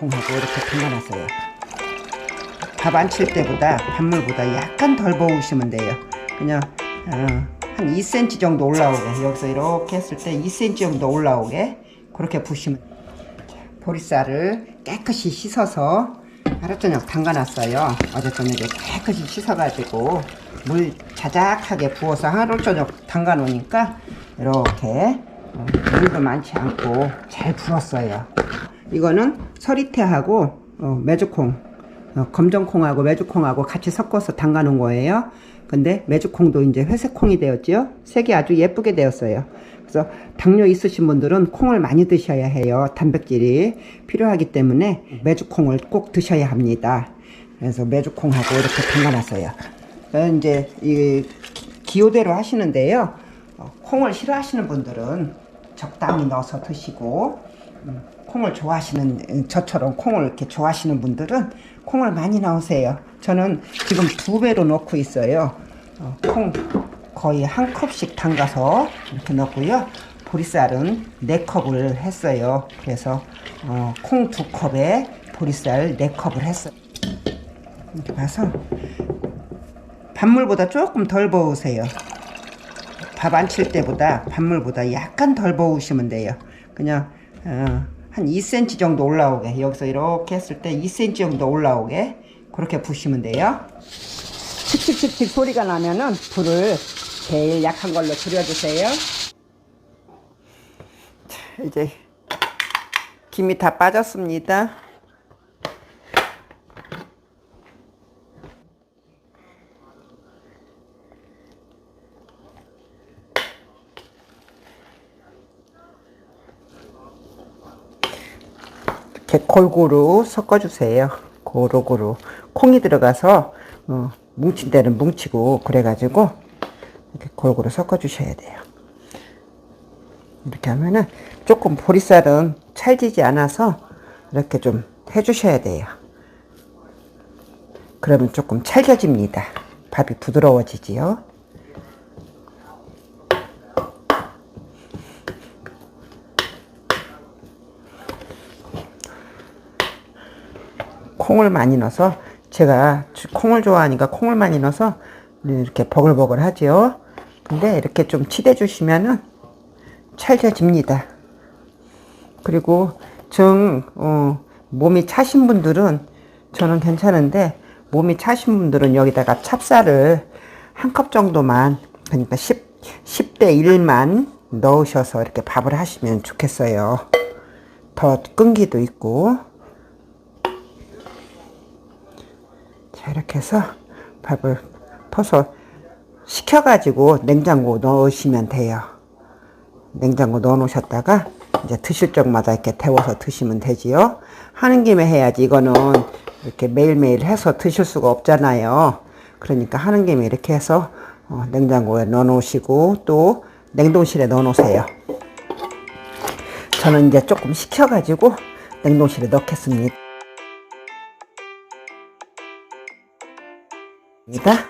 콩하고 이렇게 담가놨어요. 밥 안 칠 때보다 밥물보다 약간 덜 부으시면 돼요. 그냥 어, 한 2cm 정도 올라오게 여기서 이렇게 했을 때 2cm 정도 올라오게 그렇게 부시면 자, 보리쌀을 깨끗이 씻어서 하루 저녁 담가놨어요. 어제 저녁에 깨끗이 씻어가지고 물 자작하게 부어서 하루 저녁 담가놓으니까 이렇게 어, 물도 많지 않고 잘 불었어요. 이거는 서리태하고 어, 메주콩, 어, 검정콩하고 메주콩하고 같이 섞어서 담가 놓은 거예요. 근데 메주콩도 이제 회색콩이 되었죠. 색이 아주 예쁘게 되었어요. 그래서 당뇨 있으신 분들은 콩을 많이 드셔야 해요. 단백질이 필요하기 때문에 메주콩을 꼭 드셔야 합니다. 그래서 메주콩하고 이렇게 담가놨어요. 그래서 이제 이 기호대로 하시는데요. 어, 콩을 싫어하시는 분들은 적당히 넣어서 드시고 음, 콩을 좋아하시는 음, 저처럼 콩을 이렇게 좋아하시는 분들은 콩을 많이 넣으세요. 저는 지금 두 배로 넣고 있어요. 어, 콩 거의 한 컵씩 담가서 이렇게 넣고요. 보리쌀은 네 컵을 했어요. 그래서 어, 콩 두 컵에 보리쌀 네 컵을 했어요. 이렇게 봐서 밥물보다 조금 덜 부으세요. 밥 안 칠 때보다 밥물보다 약간 덜 부으시면 돼요. 그냥 어, 한 2cm 정도 올라오게 여기서 이렇게 했을 때 2cm 정도 올라오게 그렇게 부시면 돼요. 칙칙칙칙 소리가 나면은 불을 제일 약한 걸로 줄여주세요. 자, 이제 김이 다 빠졌습니다. 이렇게 골고루 섞어주세요. 고루고루 콩이 들어가서 어, 뭉친 데는 뭉치고 그래가지고 이렇게 골고루 섞어주셔야 돼요. 이렇게 하면은 조금 보리쌀은 찰지지 않아서 이렇게 좀 해주셔야 돼요. 그러면 조금 찰져집니다. 밥이 부드러워지지요. 콩을 많이 넣어서 제가 콩을 좋아하니까 콩을 많이 넣어서 이렇게 버글버글 하죠. 근데 이렇게 좀 치대 주시면은 찰져집니다. 그리고 정 어, 몸이 차신 분들은 저는 괜찮은데 몸이 차신 분들은 여기다가 찹쌀을 한 컵 정도만 그러니까 10, 10대 1만 넣으셔서 이렇게 밥을 하시면 좋겠어요. 더 끈기도 있고 자 이렇게 해서 밥을 퍼서 식혀가지고 냉장고 넣으시면 돼요. 냉장고 넣어 놓으셨다가 이제 드실 적마다 이렇게 데워서 드시면 되지요. 하는 김에 해야지 이거는 이렇게 매일매일 해서 드실 수가 없잖아요. 그러니까 하는 김에 이렇게 해서 어, 냉장고에 넣어 놓으시고 또 냉동실에 넣어 놓으세요. 저는 이제 조금 식혀가지고 냉동실에 넣겠습 니다.